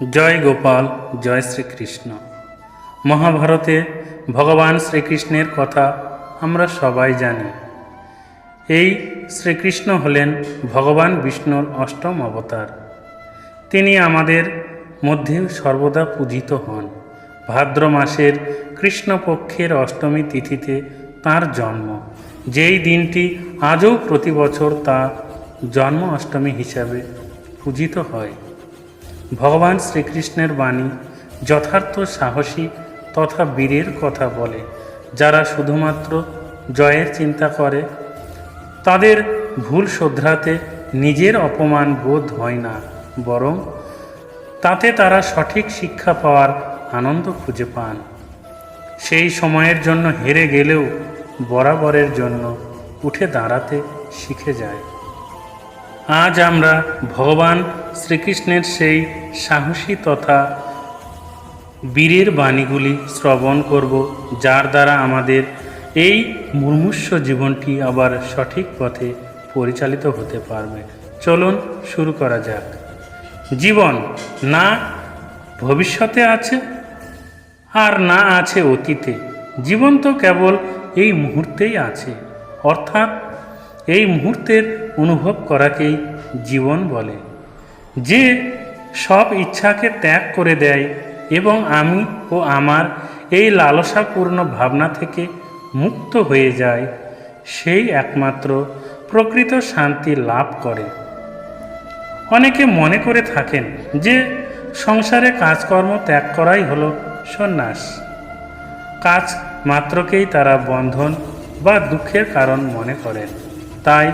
জয় গোপাল, জয় শ্রীকৃষ্ণ। মহাভারতে ভগবান শ্রীকৃষ্ণের কথা আমরা সবাই জানি। এই শ্রীকৃষ্ণ হলেন ভগবান বিষ্ণুর অষ্টম অবতার। তিনি আমাদের মধ্যে সর্বদা পূজিত হন। ভাদ্র মাসের কৃষ্ণপক্ষের অষ্টমী তিথিতে তার জন্ম। যেই দিনটি আজও প্রতি বছর তা জন্ম অষ্টমী হিসাবে পূজিত হয়। ভগবান শ্রীকৃষ্ণের বাণী যথার্থ সাহসী তথা বীরের কথা বলে, যারা শুধুমাত্র জয়ের চিন্তা করে, তাদের ভুল শোধরাতে নিজের অপমান বোধ হয় না, বরং তাতে তারা সঠিক শিক্ষা পাওয়ার আনন্দ খুঁজে পান। সেই সময়ের জন্য হেরে গেলেও বরাবরের জন্য উঠে দাঁড়াতে শিখে যায়। আজ আমরা ভগবান শ্রীকৃষ্ণের সেই সাহসী তথা বীরের বাণীগুলি শ্রবণ করব, যার দ্বারা আমাদের এই মুমূর্ষ জীবনটি আবার সঠিক পথে পরিচালিত হতে পারবে। চলুন শুরু করা যাক। জীবন না ভবিষ্যতে আছে, আর না আছে অতীতে। জীবন তো কেবল এই মুহূর্তেই আছে, অর্থাৎ এই মুহূর্তের অনুভব করাকেই জীবন বলে। যে সব ইচ্ছাকে ত্যাগ করে দেয় এবং আমি ও আমার এই লালসাপূর্ণ ভাবনা থেকে মুক্ত হয়ে যায়, সেই একমাত্র প্রকৃত শান্তি লাভ করে। অনেকে মনে করে থাকেন যে সংসারে কাজকর্ম ত্যাগ করাই হলো সন্ন্যাস। কাজ মাত্রকেই তারা বন্ধন বা দুঃখের কারণ মনে করেন। তাই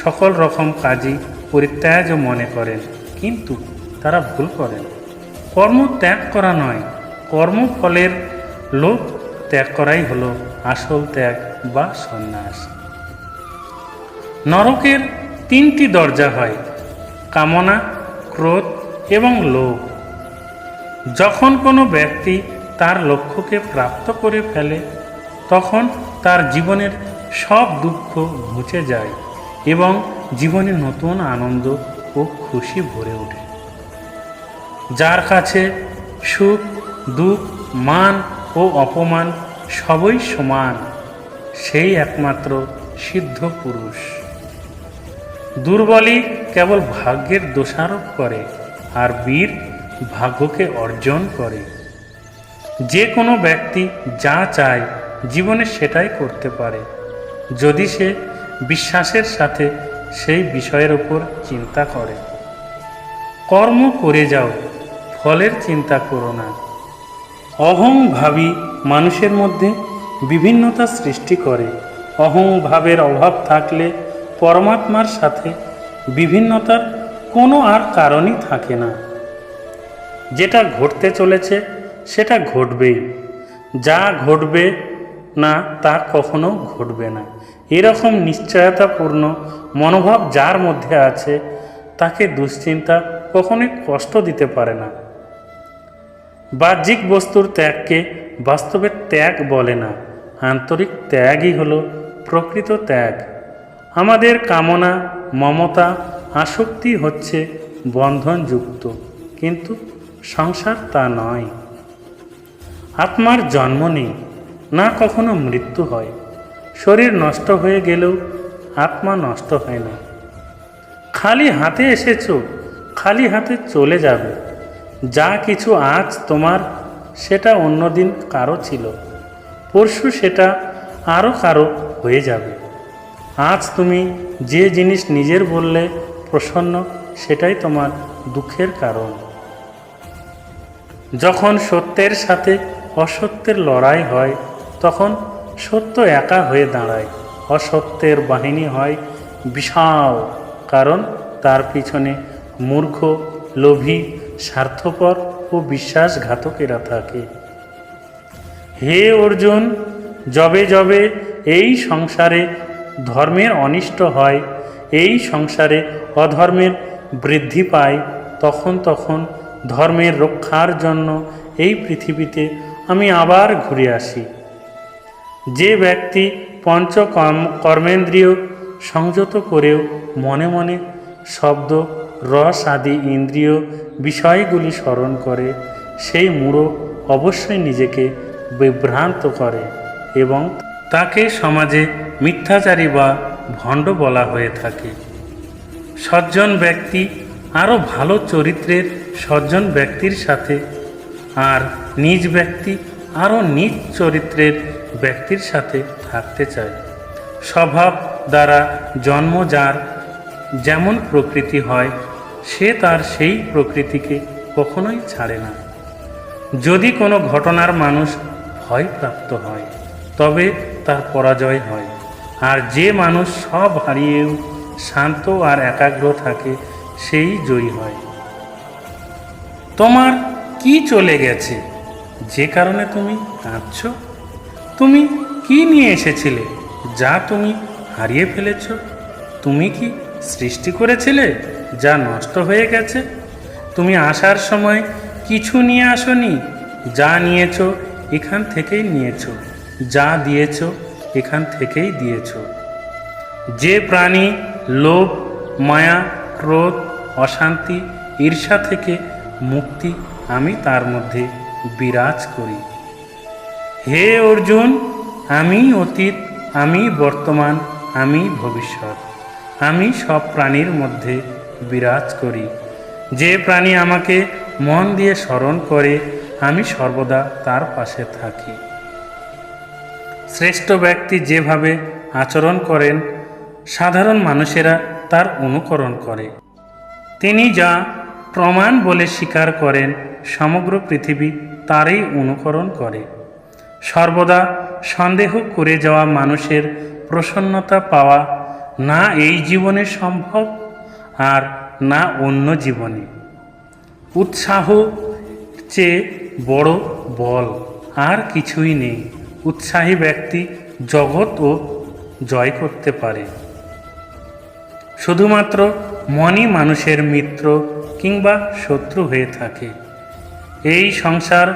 সকল রকম কাজই পরিত্যাজ মনে করেন, কিন্তু তারা ভুল করেন। কর্ম ত্যাগ করা নয় কর্মফলের লোভ ত্যাগ করাই হলো আসল ত্যাগ বা সন্ন্যাস। নরকের তিনটি দরজা হয়, কামনা, ক্রোধ এবং লোভ। যখন কোনো ব্যক্তি তার লক্ষ্যকে প্রাপ্ত করে ফেলে, তখন তার জীবনের সব দুঃখ ঘুচে যায়। এবং জীবনে নতুন আনন্দ ও খুশি ভরে ওঠে। যার কাছে সুখ, দুঃখ, মান ও অপমান সবই সমান, সেই একমাত্র সিদ্ধ পুরুষ। দুর্বলই কেবল ভাগ্যের দোষারোপ করে আর বীর ভাগ্যকে অর্জন করে। যে কোনো ব্যক্তি যা চায়, জীবনে সেটাই করতে পারে। যদি সে বিশ্বাসের সাথে সেই বিষয়ের উপর চিন্তা করে। কর্ম করে যাও, ফলের চিন্তা করো না। অহং ভাবি মানুষের মধ্যে বিভিন্নতা সৃষ্টি করে। অহং ভাবের অভাব থাকলে পরমাত্মার সাথে বিভিন্নতার কোনো আর কারণই থাকে না। যেটা ঘটতে চলেছে, সেটা ঘটবেই। যা ঘটবে না, তা কখনো ঘটবে না। এরকম নিশ্চয়তাপূর্ণ মনোভাব যার মধ্যে আছে, তাকে দুশ্চিন্তা কখনোই কষ্ট দিতে পারে না। বাহ্যিক বস্তুর ত্যাগকে বাস্তবে ত্যাগ বলে না। আন্তরিক ত্যাগই হলো প্রকৃত ত্যাগ। আমাদের কামনা, মমতা, আসক্তি হচ্ছে বন্ধনযুক্ত, কিন্তু সংসার তা নয়। আত্মার জন্ম নেই। না কখনো মৃত্যু হয়। শরীর নষ্ট হয়ে গেলেও আত্মা নষ্ট হয় না। খালি হাতে এসেছ, খালি হাতে চলে যাবে। যা কিছু আজ তোমার, সেটা অন্যদিন কারও ছিল। পরশু সেটা আরও কারও হয়ে যাবে। আজ তুমি যে জিনিস নিজের বললে প্রসন্ন, সেটাই তোমার দুঃখের কারণ। যখন সত্যের সাথে অসত্যের লড়াই হয় তখন সত্য একা হয়ে দাঁড়ায়। অসত্যের বাহিনী হয় বিশাল, কারণ তার পিছনে মূর্খ, লোভী, স্বার্থপর ও বিশ্বাসঘাতকেরা থাকে। হে অর্জুন, যবে যবে এই সংসারে ধর্মের অনিষ্ট হয়, এই সংসারে অধর্মের বৃদ্ধি পায়, তখন তখন ধর্মের রক্ষার জন্য এই পৃথিবীতে আমি আবার ঘুরে আসি। যে ব্যক্তি পঞ্চকর্ম, কর্মেন্দ্রিয় সংযত করেও মনে মনে শব্দ, রস আদি ইন্দ্রিয় বিষয়গুলি স্মরণ করে, সেই মূঢ় অবশ্যই নিজেকে বিভ্রান্ত করে এবং তাকে সমাজে মিথ্যাচারী বা ভণ্ড বলা হয়ে থাকে। সজ্জন ব্যক্তি আরও ভালো চরিত্রের সজ্জন ব্যক্তির সাথে আর নিজ ব্যক্তি আরও নিজ চরিত্রের ব্যক্তির সাথে থাকতে চায়। স্বভাব দ্বারা জন্ম যার যেমন প্রকৃতি হয়, সে তার সেই প্রকৃতিকে কখনোই ছাড়ে না। যদি কোনো ঘটনার মানুষ ভয়প্রাপ্ত হয়, তবে তার পরাজয় হয়। আর যে মানুষ সব হারিয়েও শান্ত আর একাগ্র থাকে, সেই জয়ী হয়। তোমার কি চলে গেছে? যে কারণে তুমি কাঁদছ? তুমি কি নিয়ে এসেছিলে? যা তুমি হারিয়ে ফেলেছ। তুমি কি সৃষ্টি করেছিলে যা নষ্ট হয়ে গেছে? তুমি আসার সময় কিছু নিয়ে আসনি? যা নিয়েছ এখান থেকেই নিয়েছ। যা দিয়েছ এখান থেকেই দিয়েছ। যে প্রাণী লোভ, মায়া, ক্রোধ, অশান্তি, ঈর্ষা থেকে মুক্তি আমি তার মধ্যে বিরাজ করি। হে অর্জুন, আমি অতীত, আমি বর্তমান, আমি ভবিষ্যৎ। আমি সব প্রাণীর মধ্যে বিরাজ করি। যে প্রাণী আমাকে মন দিয়ে স্মরণ করে, আমি সর্বদা তার পাশে থাকি। শ্রেষ্ঠ ব্যক্তি যেভাবে আচরণ করেন, সাধারণ মানুষেরা তার অনুকরণ করে। তিনি যা প্রমাণ বলে স্বীকার করেন, সমগ্র পৃথিবী তারই অনুকরণ করে। সর্বদা সন্দেহ করে যাওয়া মানুষের প্রসন্নতা পাওয়া না এই জীবনে সম্ভব আর না অন্য জীবনে। উৎসাহ চেয়ে বড় বল আর কিছুই নেই। উৎসাহী ব্যক্তি জগৎও জয় করতে পারে। শুধুমাত্র মনই মানুষের মিত্র কিংবা শত্রু হয়ে থাকে। এই সংসার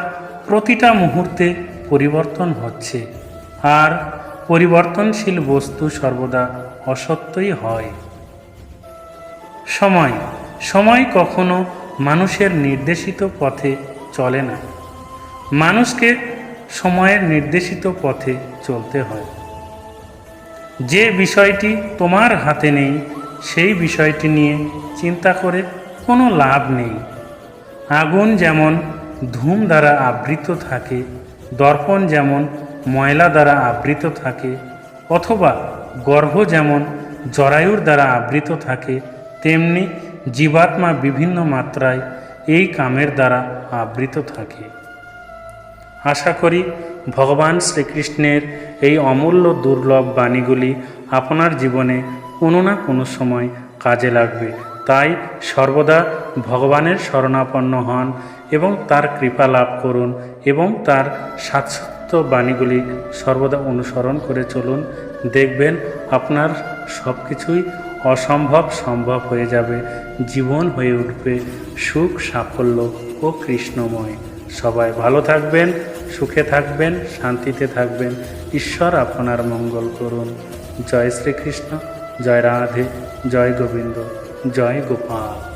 প্রতিটা মুহূর্তে পরিবর্তন হচ্ছে। আর পরিবর্তনশীল বস্তু সর্বদা অসত্যই হয়। সময়। সময় কখনো মানুষের নির্দেশিত পথে চলে না। মানুষকে সময়ের নির্দেশিত পথে চলতে হয়। যে বিষয়টি তোমার হাতে নেই, সেই বিষয়টি নিয়ে চিন্তা করে কোনো লাভ নেই। আগুন যেমন ধূম দ্বারা আবৃত থাকে দর্পণ যেমন ময়লা দ্বারা আবৃত থাকে অথবা গর্ভ যেমন জরায়ুর দ্বারা আবৃত থাকে, তেমনি জীবাত্মা বিভিন্ন মাত্রায় এই কামের দ্বারা আবৃত থাকে। আশা করি ভগবান শ্রীকৃষ্ণের এই অমূল্য দুর্লভ বাণীগুলি আপনার জীবনে কোনো না কোনো সময় কাজে লাগবে। তাই সর্বদা ভগবানের শরণাপন্ন হন এবং তার কৃপা লাভ করুন এবং তার সাতসত্য বাণীগুলি সর্বদা অনুসরণ করে চলুন। দেখবেন আপনার সব কিছুই অসম্ভব সম্ভব হয়ে যাবে, জীবন হয়ে উঠবে সুখ, সাফল্য ও কৃষ্ণময়। সবাই ভালো থাকবেন, সুখে থাকবেন, শান্তিতে থাকবেন। ঈশ্বর আপনার মঙ্গল করুন। জয় শ্রীকৃষ্ণ, জয় রাধে, জয় গোবিন্দ। জয় গোপাল